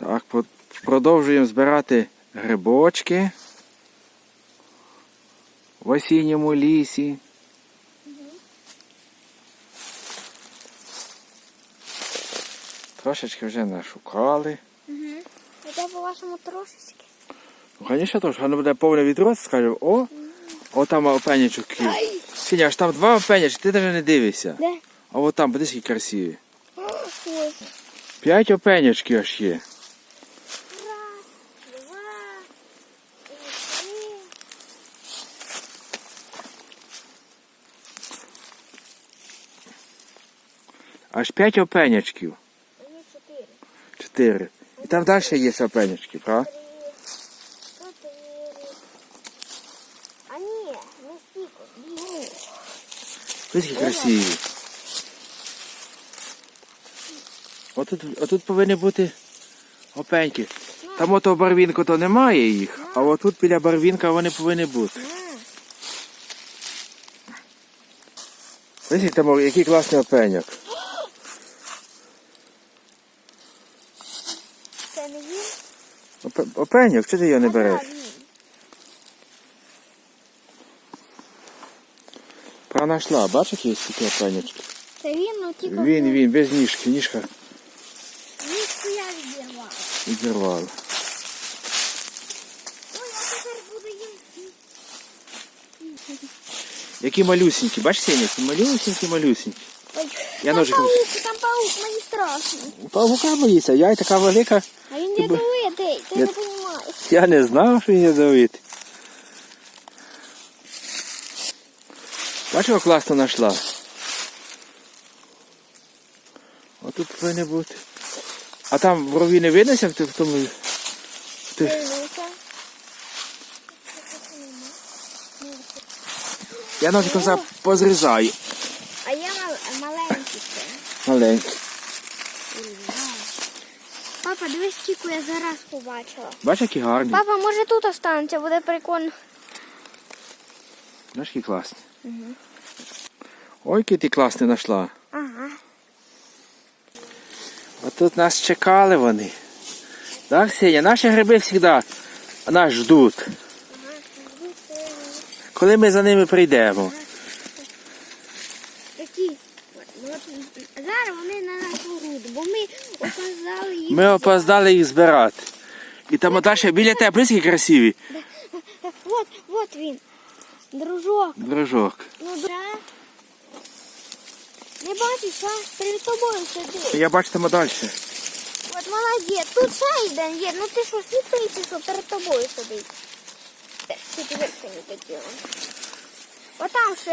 Так, продовжуємо збирати грибочки в осінньому лісі. Трошечки вже нашукали. Угу. Це по-вашому трошечки. Ну, звісно, тож, воно буде повне відрост, скажемо, о, о там опенячок. Сіня, аж там два опенячки, ти навіть не дивишся. Де? А от там, подивись, які красиві. П'ять опенячків аж є. Аж п'ять опенячків. Мені чотири. Чотири. І там далі є опенячки, правда? А ні, не стільки. Дві. Ось красиві. Отут, отут повинні бути опеньки. Там ото барвінку то немає їх, а отут біля барвінка вони повинні бути. Який там який класний опеньок. Це не він? Опеньок, чого ти його не береш? Пронайшла, бачиш, які є такі опеньочки? Це він, ну тільки Він, він, без ніжки, ніжка Ніжку я відірвала. відірвала. Ну, я тепер буду їм. Які малюсенькі, бачиш, Сеня, які малюсенькі, малюсенькі. Ой, Я там ножиком- паук, там паук, мені страшно. Павука боїться, я й така велика. А Ти ядовитий, ти Я- не розумієш. Я не знав, що він ядовитий. Бачиш, як класно знайшла. Отут повинні бути. А там брові не виднося в тому. в тих- Я ножиком позрізаю. А я мал- маленький. Маленький. Папа, дивись, скільки я зараз побачила. Бачиш, які гарні. Папа, може тут останеться, буде прикольно. Бачиш, які класні. Ой, який ти класний знайшла. Ага. А тут нас чекали вони. Так, Сеня, наші гриби завжди нас ждуть. Коли ми за ними прийдемо. Такі. От, от, зараз вони на нашу груду, бо ми оказали їх. Ми опоздали їх збирати. І там далі біля тебе близькі красиві. От, от він. Дружок. Дружок. Ну, да. Не бачиш, а? Перед тобою сидить. Я бачу там далі. От молодець. Тут ще один є. Ну ти що, сліпий чи що перед тобою сидить? Ти четвертий не такі. Отам ще